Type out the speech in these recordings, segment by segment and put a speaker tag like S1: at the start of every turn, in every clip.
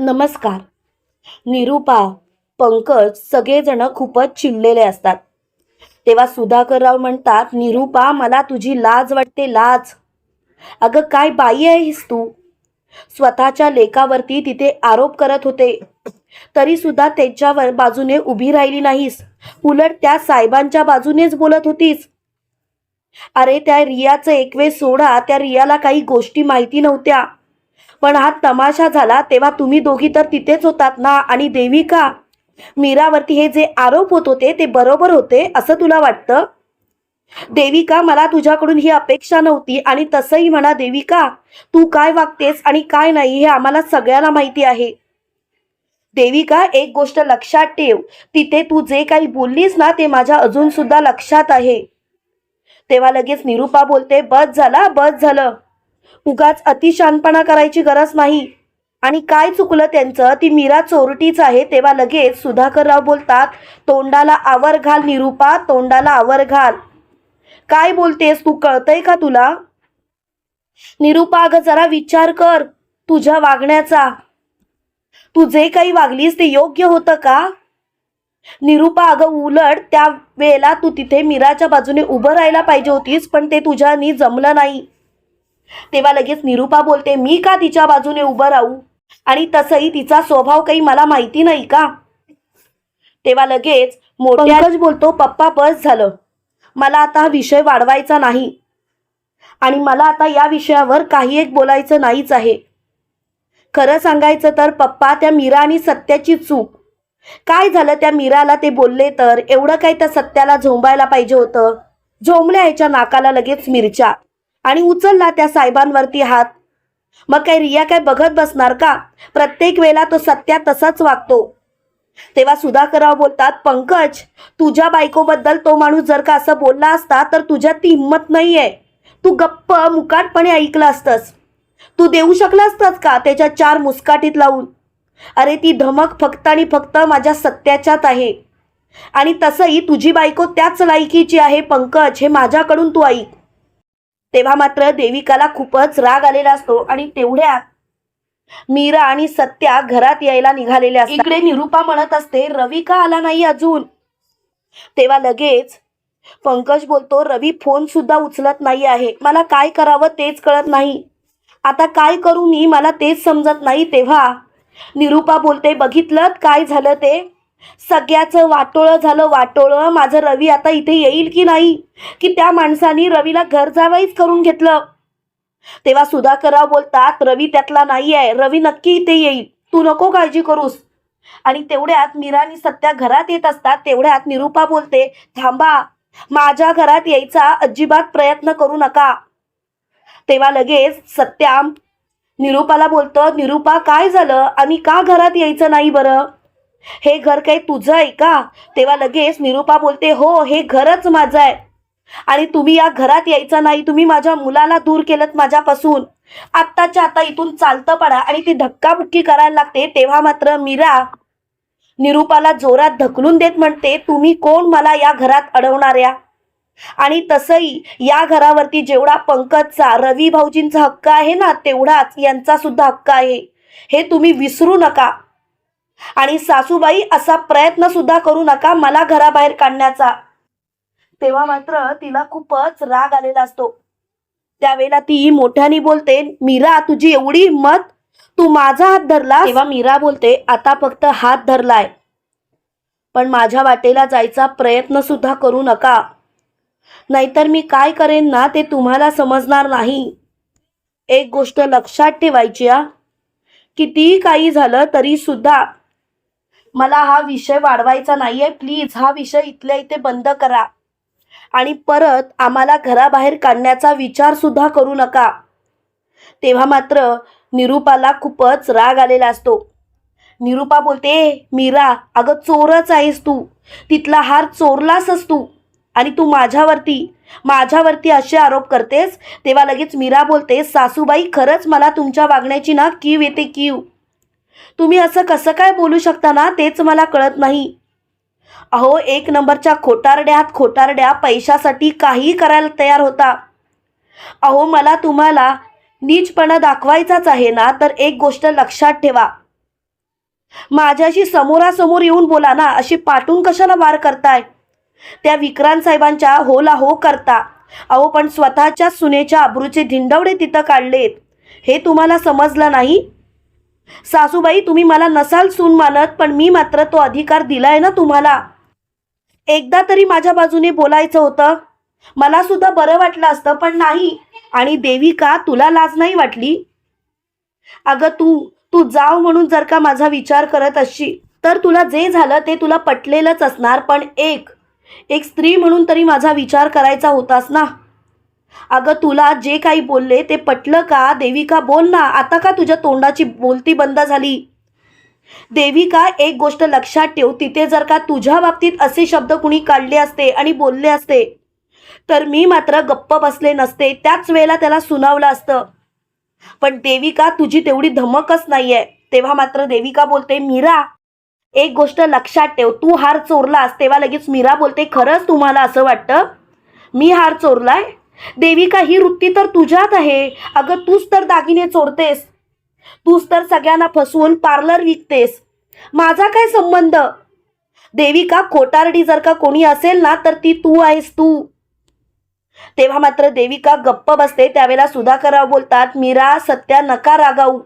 S1: नमस्कार. निरूपा पंकज सगळेजण खूपच चिडलेले असतात. तेव्हा सुधाकरराव म्हणतात निरूपा मला तुझी लाज वाटते लाज. अगं काय बाई आहेस तू? स्वतःच्या लेखावरती तिथे आरोप करत होते. तरी सुद्धा त्यांच्यावर बाजूने उभी राहिली नाहीस. उलट त्या साहेबांच्या बाजूनेच बोलत होतीस. अरे त्या रियाचं एकवे सोडा. त्या रियाला काही गोष्टी माहिती नव्हत्या. पण हा तमाशा झाला तेव्हा तुम्ही दोघी तर तिथेच होतात ना? आणि देविका मीरावरती हे जे आरोप होत होते ते बरोबर होते असं तुला वाटतं? देविका मला तुझ्याकडून ही अपेक्षा नव्हती आणि तसंही म्हणा देविका तू काय वागतेस आणि काय नाही हे आम्हाला सगळ्यांना माहिती आहे. देविका एक गोष्ट लक्षात ठेव. तिथे तू जे काही बोललीस ना ते माझ्या अजून सुद्धा लक्षात आहे. तेव्हा लगेच निरूपा बोलते बस झाला बस झालं. उगाच अतिशानपणा करायची गरज नाही. आणि काय चुकलं त्यांचं? ती मीरा चोरटीच आहे. तेव्हा लगेच सुधाकरराव बोलतात तोंडाला आवर घाल निरूपा तोंडाला आवर घाल. काय बोलतेस? तू कळतंय का तुला? निरूपा अगं जरा विचार कर तुझ्या वागण्याचा. तू जे काही वागलीस ते योग्य होतं का? निरूपा अगं उलट त्या वेळेला तू तिथे मीराच्या बाजूने उभं राहायला पाहिजे होतीस पण ते तुझ्यानी जमलं नाही. तेव्हा लगेच निरूपा बोलते मी का तिच्या बाजूने उभं राहू? आणि तसंही तिचा स्वभाव काही मला माहिती नाही का? तेव्हा लगेच मोठ्याच बोलतो पप्पा बस झालं. मला आता हा विषय वाढवायचा नाही. आणि मला आता या विषयावर काही एक बोलायचं नाहीच आहे. खरं सांगायचं तर पप्पा त्या मीरा आणि सत्याची चूक. काय झालं त्या मीराला ते बोलले तर? एवढं काही त्या सत्याला झोंबायला पाहिजे होतं. झोंबल्या ह्याच्या नाकाला लगेच मिरच्या. आणि उचलला त्या साहेबांवरती हात. मग काय रिया काय बघत बसणार का? प्रत्येक वेळेला तो सत्या तसाच वागतो. तेव्हा सुधाकरराव बोलतात पंकज तुझ्या बायकोबद्दल तो माणूस जर का असं बोलला असता तर तुझ्यात ती हिंमत नाहीये. तू गप्प मुकाटपणे ऐकलं असतंस. तू देऊ शकला असतास का त्याच्या चार मुस्काटीत लावून? अरे ती धमक फक्त आणि फक्त माझ्या सत्याच्यात आहे. आणि तसंही तुझी बायको त्याच लायकीची आहे पंकज हे माझ्याकडून तू ऐक. तेव्हा मात्र देविकाला खूपच राग आलेला असतो आणि तेवढ्यात मीरा आणि सत्या घरात यायला निघालेल्या इकडे निरूपा म्हणत असते रवी का आला नाही अजून? तेव्हा लगेच पंकज बोलतो रवी फोन सुद्धा उचलत नाही आहे. मला काय करावं तेच कळत नाही. आता काय करू मी? मला तेच समजत नाही. तेव्हा निरूपा बोलते बघितलं काय झालं ते? सगळ्याचं वाटोळं झालं वाटोळं. माझं रवी आता इथे येईल की नाही? की त्या माणसानी रवीला घर जावाईच करून घेतलं? तेव्हा सुधाकरराव बोलतात रवी त्यातला नाही आहे रवी नक्की इथे येईल. तू नको काळजी करूस. आणि तेवढ्यात मीरानी सत्या घरात येत असतात. तेवढ्यात निरूपा बोलते थांबा. माझ्या घरात यायचा अजिबात प्रयत्न करू नका. तेव्हा लगेच सत्या निरूपाला बोलतं निरूपा काय झालं? आणि का घरात यायचं नाही बरं? हे घर काही तुझं आहे का? तेव्हा लगेच निरूपा बोलते हो हे घरच माझं आहे. आणि तुम्ही या घरात यायचं नाही तुम्ही माझ्या मुलाला दूर केलं माझ्यापासून. आत्ताच्या आता इथून चालतं पडा आणि ती धक्काबुक्की करायला लागते तेव्हा मात्र मीरा निरूपाला जोरात ढकलून देत म्हणते तुम्ही कोण मला या घरात अडवणाऱ्या? आणि तसंही या घरावरती जेवढा पंकजचा रवी भाऊजींचा हक्क आहे ना तेवढाच यांचा सुद्धा हक्क आहे. हे तुम्ही विसरू नका. आणि सासूबाई असा प्रयत्न सुद्धा करू नका मला घराबाहेर काढण्याचा. तेव्हा मात्र तिला खूपच राग आलेला असतो. त्यावेळेला ती मोठ्याने बोलते मीरा तुझी एवढी हिंमत तू माझा हात धरला तेव्हा मीरा बोलते आता फक्त हात धरलाय. पण माझ्या वाटेला जायचा प्रयत्न सुद्धा करू नका. नाहीतर मी काय करेन ना ते तुम्हाला समजणार नाही. एक गोष्ट लक्षात ठेवायची कितीही काही झालं तरी सुद्धा मला हा विषय वाढवायचा नाहीये. प्लीज हा विषय इथल्या इथे बंद करा. आणि परत आम्हाला घराबाहेर काढण्याचा विचार सुद्धा करू नका. तेव्हा मात्र निरूपाला खूपच राग आलेला असतो. निरूपा बोलते मीरा अगं चोरच आहेस तू. तिथला हार चोरलासच तू. आणि तू माझ्यावरती माझ्यावरती असे आरोप करतेस? तेव्हा लगेच मीरा बोलते सासूबाई खरंच मला तुमच्या वागण्याची ना कीव येते कीव. तुम्ही असं कसं काय बोलू शकता ना तेच मला कळत नाही. अहो एक नंबरच्या खोटारड्यात खोटारड्या पैशासाठी काहीही करायला तयार होता. अहो मला तुम्हाला नीचपणा दाखवायचाच आहे ना तर एक गोष्ट लक्षात ठेवा. माझ्याशी समोरासमोर येऊन बोला ना अशी पाठून कशाला वार करताय? त्या विक्रांत साहेबांच्या होला हो करता. अहो पण स्वतःच्या सुनेच्या अब्रूचे धिंडवडे तिथं काढलेत. हे तुम्हाला समजलं नाही? सासूबाई तुम्ही मला नसाल सून मानत पण मी मात्र तो अधिकार दिलाय ना तुम्हाला. एकदा तरी माझ्या बाजूने बोलायचं होतं. मला सुद्धा बरं वाटलं असतं पण नाही. आणि देविका तुला लाज नाही वाटली? अगं तू तू जाव म्हणून जर का माझा विचार करत असशी तर तुला जे झालं ते तुला पटलेलंच असणार पण एक एक स्त्री म्हणून तरी माझा विचार करायचा होतास ना? अगं तुला जे काही बोलले ते पटलं का? देविका बोल ना. आता का तुझ्या तोंडाची बोलती बंद झाली? देविका एक गोष्ट लक्षात ठेव. तिथे जर का तुझ्या बाबतीत असे शब्द कुणी काढले असते आणि बोलले असते तर मी मात्र गप्प बसले नसते. त्याच वेळेला त्याला सुनावलं असतं. पण देविका तुझी तेवढी धमकच नाहीये. तेव्हा मात्र देविका बोलते मीरा एक गोष्ट लक्षात ठेव. तू हार चोरलास. तेव्हा लगेच मीरा बोलते खरंच तुम्हाला असं वाटतं? मी हार चोरलाय? देविका ही वृत्ती तर तुझ्यात आहे. अगं तूच तर दागिने चोरतेस. तूच तर सगळ्यांना फसवून पार्लर विकतेस. माझा काय संबंध? देविका खोटारडी जर का कोणी असेल ना तर ती तू आहेस तू. तेव्हा मात्र देविका गप्प बसते. त्यावेळेला सुधाकरराव बोलतात मीरा सत्या नका रागाऊ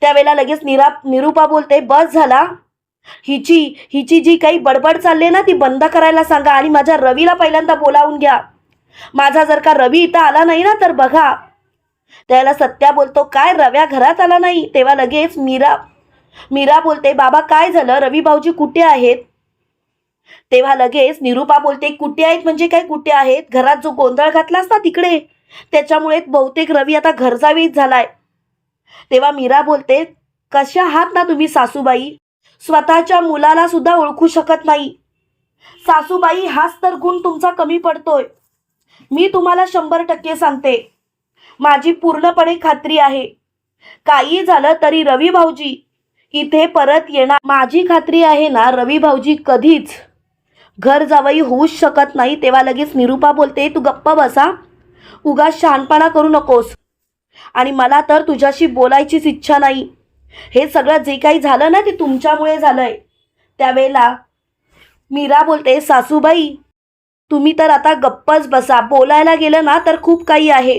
S1: त्यावेळेला लगेच निरा निरुपा बोलते बस झाला. हिची हिची जी काही बडबड चालली आहे ना ती बंद करायला सांगा आणि माझ्या रवीला पहिल्यांदा बोलावून घ्या. माझा जर का रवी इथं आला नाही ना तर बघा. त्याला सत्या बोलतो काय रव्या घरात आला नाही? तेव्हा लगेच मीरा मीरा बोलते बाबा काय झालं? रवी भाऊजी कुठे आहेत? तेव्हा लगेच निरुपा बोलते कुठे आहेत? म्हणजे काय कुठे आहेत? घरात जो गोंधळ घातलास ना तिकडे त्याच्यामुळे बहुतेक रवी आता घरजावीत झालाय. तेव्हा मीरा बोलते कशा आहात ना तुम्ही सासूबाई? स्वतःच्या मुलाला सुद्धा ओळखू शकत नाही. सासूबाई हाच तर गुण तुमचा कमी पडतोय. मी तुम्हाला शंभर टक्के सांगते. माझी पूर्णपणे खात्री आहे. काही झालं तरी रवी भाऊजी इथे परत येणार. माझी खात्री आहे ना रवी भाऊजी कधीच घर जावई होऊच शकत नाही. तेव्हा लगेच निरुपा बोलते तू गप्प बसा उगाच शहाणपणा करू नकोस. आणि मला तर तुझ्याशी बोलायचीच इच्छा नाही. हे सगळं जे काही झालं ना ते तुमच्यामुळे झालंय. त्यावेळेला मीरा बोलते सासूबाई तुम्ही तर आता गप्पच बसा. बोलायला गेलं ना तर खूप काही आहे.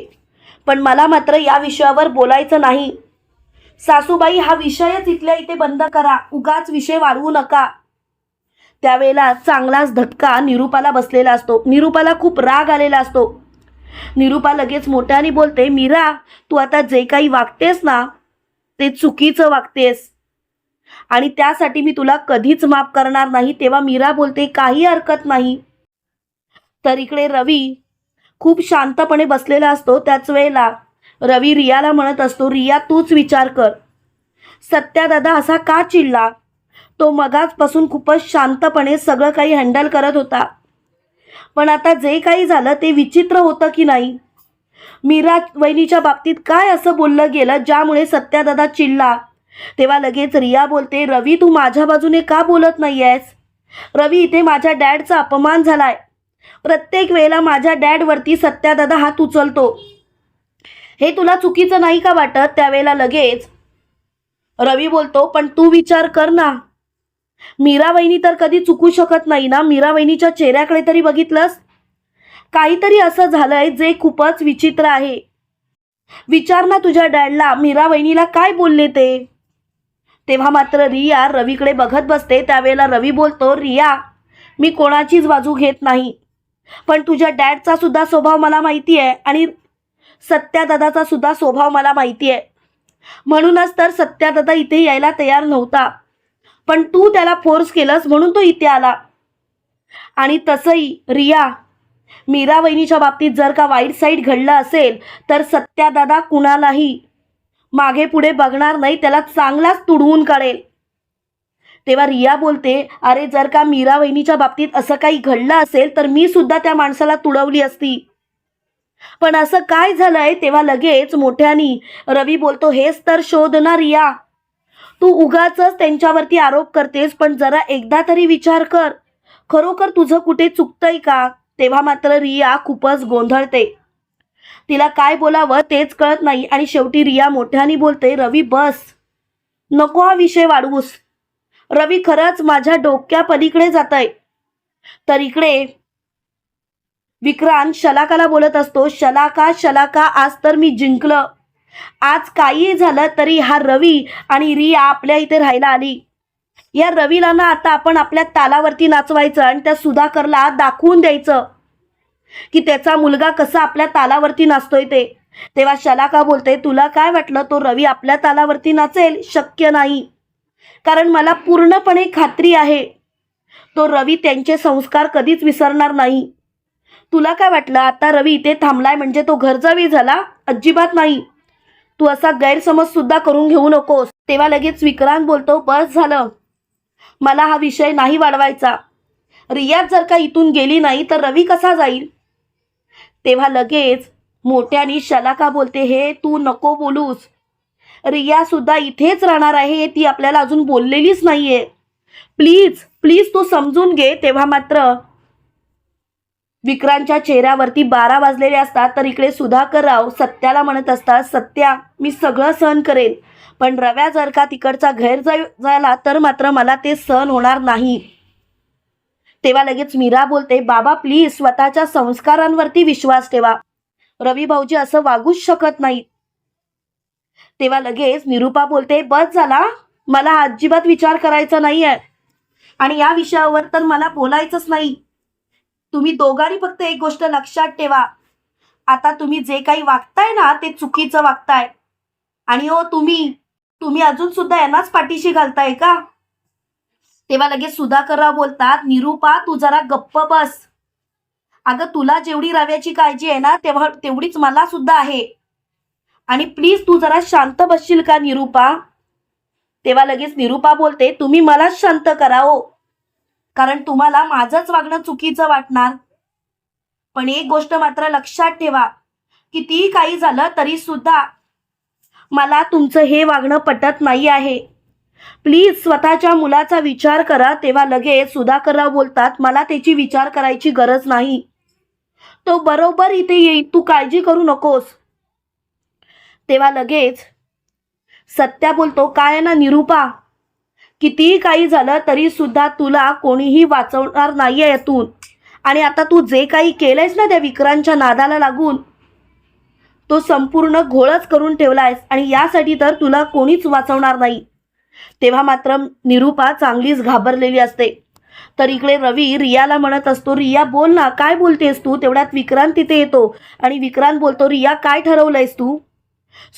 S1: पण मला मात्र या विषयावर बोलायचं नाही. सासूबाई हा विषयच इथल्या इथे बंद करा. उगाच विषय वाढवू नका. त्यावेळेला चांगलाच धक्का निरुपाला बसलेला असतो. निरुपाला खूप राग आलेला असतो. निरुपा लगेच मोठ्याने बोलते मीरा तू आता जे काही वागतेस ना ते चुकीचं वागतेस. आणि त्यासाठी मी तुला कधीच माफ करणार नाही. तेव्हा मीरा बोलते काही हरकत नाही. तर इकडे रवी खूप शांतपणे बसलेला असतो त्याच वेळेला रवी रियाला म्हणत असतो रिया तूच विचार कर. सत्या दादा असा का चिडला? तो मगाचपासून खूपच शांतपणे सगळं काही हँडल करत होता. पण आता जे काही झालं ते विचित्र होतं की नाही? मीरा वहिनीच्या बाबतीत काय असं बोललं गेलं ज्यामुळे सत्यादादा चिडला? तेव्हा लगेच रिया बोलते रवी तू माझ्या बाजूने का बोलत नाही आहेस रवी इथे माझ्या डॅडचा अपमान झालाय. प्रत्येक वेळेला माझ्या डॅडवरती सत्यादादा हात उचलतो. हे तुला चुकीचं नाही का वाटत? त्यावेळेला लगेच. रवी बोलतो पण तू विचार कर ना. मीरा वहिनी तर कधी चुकू शकत नाही ना? मीरा वहिनीच्या चेहऱ्याकडे तरी बघितलंस? काहीतरी असं झालंय जे खूपच विचित्र आहे. विचार ना तुझ्या डॅडला मीरा वहिनीला काय बोलले ते? तेव्हा मात्र रिया रवीकडे बघत बसते. त्यावेळेला रवी बोलतो रिया मी कोणाचीच बाजू घेत नाही. पण तुझ्या डॅडचा सुद्धा स्वभाव मला माहिती आहे आणि सत्यादादाचा सुद्धा स्वभाव मला माहिती आहे. म्हणूनच तर सत्यादादा इथे यायला तयार नव्हता. पण तू त्याला फोर्स केलंस म्हणून तो इथे आला. आणि तसंही रिया मीरा वहिनीच्या बाबतीत जर का वाईट साईड घडलं असेल तर सत्यादादा कुणालाही मागे पुढे बघणार नाही त्याला चांगलाच तुडवून काढेल. तेव्हा रिया बोलते अरे जर का मीरा वहिनीच्या बाबतीत असं काही घडलं असेल तर मी सुद्धा त्या माणसाला तुडवली असती. पण असं काय झालंय तेव्हा लगेच मोठ्यानी रवी बोलतो हेच तर शोध ना रिया. तू उगाच त्यांच्यावरती आरोप करतेस पण जरा एकदा तरी विचार कर. खरोखर तुझं कुठे चुकतंय का? तेव्हा मात्र रिया खूपच गोंधळते. तिला काय बोलावं तेच कळत नाही आणि शेवटी रिया मोठ्याने बोलते रवी बस. नको हा विषय वाढवूस. रवी खरंच माझ्या डोक्या पलीकडे जात आहे तर इकडे विक्रांत शलाकाला बोलत असतो शलाका शलाका आज तर मी जिंकलं. आज काही झालं तरी हा रवी आणि रिया आपल्या इथे राहायला आली. या रवीला ना आता आपण आपल्या तालावरती नाचवायचं आणि त्या सुधाकरला दाखवून द्यायचं की त्याचा मुलगा कसा आपल्या तालावरती नाचतोय ते. तेव्हा शलाका बोलते तुला काय वाटलं तो रवी आपल्या तालावरती नाचेल? शक्य नाही. कारण मला पूर्णपणे खात्री आहे. तो रवी त्यांचे संस्कार कधीच विसरणार नाही. तुला काय वाटलं? आता रवी इथे थांबलाय म्हणजे तो घरजावी झाला? अजिबात नाही. तू असा गैरसमज सुद्धा करून घेऊ नकोस. तेव्हा लगेच विक्रांत बोलतो बस झालं. मला हा विषय नाही वाढवायचा. रियाज जर का इथून गेली नाही तर रवी कसा जाईल? तेव्हा लगेच मोठ्यानी शलाका बोलते हे तू नको बोलूस. रिया सुद्धा इथेच राहणार आहे ती आपल्याला अजून बोललेलीच नाहीये. प्लीज प्लीज तू समजून घे तेव्हा मात्र विक्रांतच्या चेहऱ्यावरती बारा वाजलेले असतात तर इकडे सुधाकर राव सत्याला म्हणत असतात सत्या मी सगळं सहन करेन. पण रव्या जर का तिकडचा गैर झाला तर मात्र मला ते सहन होणार नाही. तेव्हा लगेच मीरा बोलते बाबा प्लीज स्वतःच्या संस्कारांवरती विश्वास ठेवा. रवी भाऊजी असं वागूच शकत नाहीत. तेव्हा लगेच निरुपा बोलते बस झाला. मला अजिबात विचार करायचा नाही आहे आणि या विषयावर तर मला बोलायचंच नाही. तुम्ही दोघांनी फक्त एक गोष्ट लक्षात ठेवा. आता तुम्ही जे काही वागताय ना ते चुकीचं वागताय. आणि हो तुम्ही तुम्ही अजून सुद्धा यांनाच पाठीशी घालताय का? तेव्हा लगेच सुधाकरराव बोलतात निरुपा तू जरा गप्प बस. अगं तुला जेवढी रव्याची काळजी आहे ना तेव्हा तेवढीच मला सुद्धा आहे. आणि प्लीज तू जरा शांत बसशील का निरुपा? तेव्हा लगेच निरुपा बोलते तुम्ही मलाच शांत करा हो. कारण तुम्हाला माझंच वागणं चुकीचं वाटणार. पण एक गोष्ट मात्र लक्षात ठेवा कितीही काही झालं तरी सुद्धा मला तुमचं हे वागणं पटत नाही आहे. प्लीज स्वतःच्या मुलाचा विचार करा तेव्हा लगेच सुधाकरराव बोलतात मला त्याची विचार करायची गरज नाही. तो बरोबर इथे येईल तू काळजी करू नकोस. तेव्हा लगेच सत्या बोलतो काय आहे ना निरूपा कितीही काही झालं तरी सुद्धा तुला कोणीही वाचवणार नाहीये यातून. आणि आता तू जे काही केलंयस ना त्या विक्रांच्या नादाला लागून तो संपूर्ण घोळच करून ठेवलायस आणि यासाठी तर तुला कोणीच वाचवणार नाही. तेव्हा मात्र निरुपा चांगलीच घाबरलेली असते. तर इकडे रवी रियाला म्हणत असतो रिया बोल ना काय बोलतेस तू? तेवढ्यात विक्रांत तिथे येतो आणि विक्रांत बोलतो रिया काय ठरवलंयस तू?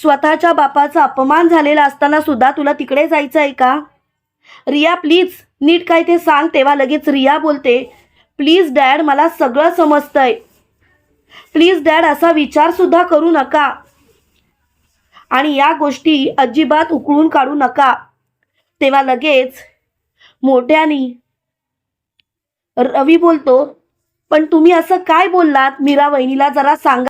S1: स्वतःच्या बापाचा अपमान झालेला असताना सुद्धा तुला तिकडे जायचं आहे का? रिया प्लीज नीट काय ते सांग तेव्हा लगेच रिया बोलते प्लीज डॅड मला सगळं समजतंय. प्लीज डॅड असा विचार सुद्धा करू नका. आणि या गोष्टी अजिबात उकळून काढू नका. तेव्हा लगेच मोठ्यानी रवी बोलतो पण तुम्ही असं काय बोललात? मीरा वहिनीला जरा सांगा.